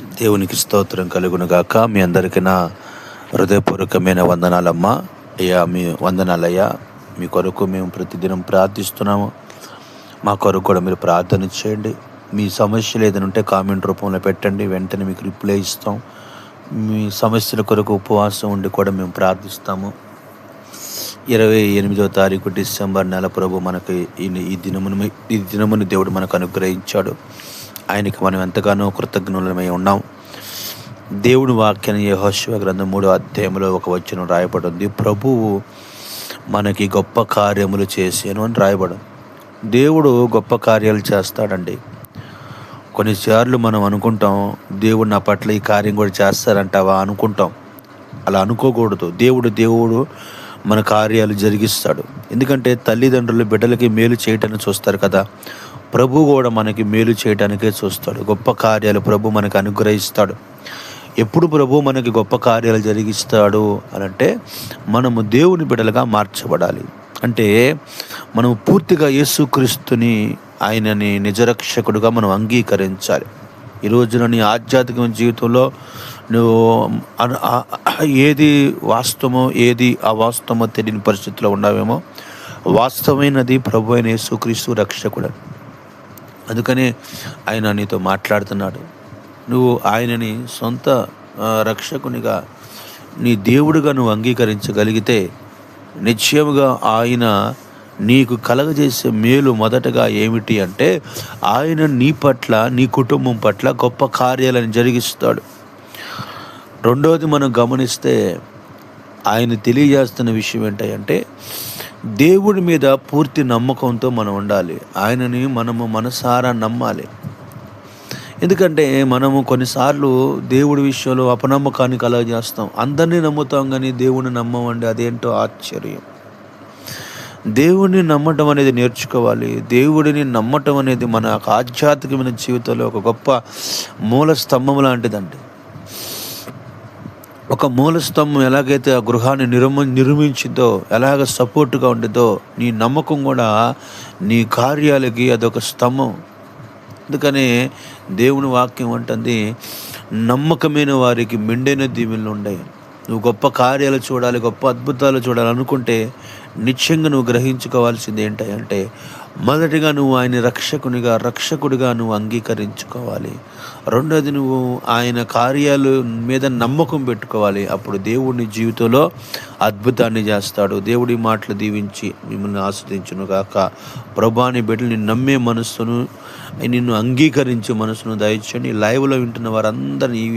దేవునికి స్తోత్రం కలుగును గాక మీ అందరికీ నా హృదయపూర్వకమైన వందనాలమ్మా. అయ్యా మీ వందనాలయ్యా. మీ కొరకు మేము ప్రతిదినం ప్రార్థిస్తున్నాము. మా కొరకు కూడా మీరు ప్రార్థన చేయండి. మీ సమస్యలు ఏదైనా ఉంటే కామెంట్ రూపంలో పెట్టండి. వెంటనే మీకు రిప్లై ఇస్తాం. మీ సమస్యల కొరకు ఉపవాసం ఉండి కూడా మేము ప్రార్థిస్తాము. ఇరవై ఎనిమిదో తారీఖు డిసెంబర్ నెల ప్రభు మనకు ఈ ఈ దినమును ఈ దినమును దేవుడు మనకు అనుగ్రహించాడు. ఆయనకి మనం ఎంతగానో కృతజ్ఞులమై ఉన్నాం. దేవుని వాక్యాన్ని యహోశివ గ్రంథం మూడో అధ్యాయంలో ఒక వచనం రాయబడి ఉంది ప్రభువు మనకి గొప్ప కార్యములు చేసాను అని రాయబడి దేవుడు గొప్ప కార్యాలు చేస్తాడండి. కొన్నిసార్లు మనం అనుకుంటాం దేవుడు నా పట్ల ఈ కార్యం కూడా చేస్తారంటావా అనుకుంటాం. అలా అనుకోకూడదు. దేవుడు దేవుడు మన కార్యాలు జరిగిస్తాడు. ఎందుకంటే తల్లిదండ్రులు బిడ్డలకి మేలు చేయటాన్ని చూస్తారు కదా. ప్రభు కూడా మనకి మేలు చేయటానికే చూస్తాడు. గొప్ప కార్యాలు ప్రభు మనకు అనుగ్రహిస్తాడు. ఎప్పుడు ప్రభు మనకి గొప్ప కార్యాలు జరిగిస్తాడు అని అంటే మనము దేవుని బిడ్డలుగా మార్చబడాలి. అంటే మనం పూర్తిగా యేసుక్రీస్తుని ఆయనని నిజరక్షకుడుగా మనం అంగీకరించాలి. ఈ రోజున నీ ఆధ్యాత్మిక జీవితంలో నువ్వు ఏది వాస్తవమో ఏది అవాస్తవమో తెలియని పరిస్థితిలో ఉన్నావేమో వాస్తవమైనది ప్రభు అయిన యేసుక్రీస్తు రక్షకుడు. అందుకనే ఆయన నీతో మాట్లాడుతున్నాడు. నువ్వు ఆయనని సొంత రక్షకునిగా నీ దేవుడిగా నువ్వు అంగీకరించగలిగితే నిశ్చయముగా ఆయన నీకు కలగజేసే మేలు మొదటగా ఏమిటి అంటే ఆయన నీ పట్ల నీ కుటుంబం పట్ల గొప్ప కార్యాలను జరిగిస్తాడు. రెండవది మనం గమనిస్తే ఆయన తెలియజేస్తున్న విషయం ఏంటంటే దేవుడి మీద పూర్తి నమ్మకంతో మనం ఉండాలి. ఆయనని మనము మనసారా నమ్మాలి. ఎందుకంటే మనము కొన్నిసార్లు దేవుడి విషయంలో అపనమ్మకాన్ని కలగజేస్తాం. అందరినీ నమ్ముతాం కానీ దేవుడిని నమ్మమండి అదేంటో ఆశ్చర్యం. దేవుడిని నమ్మటం అనేది నేర్చుకోవాలి. దేవుడిని నమ్మటం అనేది మన ఆధ్యాత్మికమైన జీవితంలో ఒక గొప్ప మూల స్తంభం లాంటిదండి. ఒక మూల స్తంభం ఎలాగైతే ఆ గృహాన్ని నిర్మ నిర్మించిందో ఎలాగ సపోర్ట్గా ఉండిదో నీ నమ్మకం కూడా నీ కార్యాలకి అదొక స్తంభం. అందుకనే దేవుని వాక్యం అంటుంది నమ్మకమైన వారికి మెండైన దీవెనలు ఉన్నాయి నువ్వు గొప్ప కార్యాలు చూడాలి గొప్ప అద్భుతాలు చూడాలి నిశ్చయంగా నువ్వు గ్రహించుకోవాల్సింది ఏంటంటే మొదటిగా నువ్వు ఆయన రక్షకునిగా రక్షకుడిగా నువ్వు అంగీకరించుకోవాలి. రెండోది నువ్వు ఆయన కార్యాలు మీద నమ్మకం పెట్టుకోవాలి. అప్పుడు దేవుడిని జీవితంలో అద్భుతాన్ని చేస్తాడు. దేవుడి మాటలు దీవించి మిమ్మల్ని ఆస్వాదించును గాక. ప్రభాని బిడ్డని నమ్మే మనస్సును నిన్ను అంగీకరించే మనసును దయచేయండి లైవ్లో వింటున్న వారందరినీ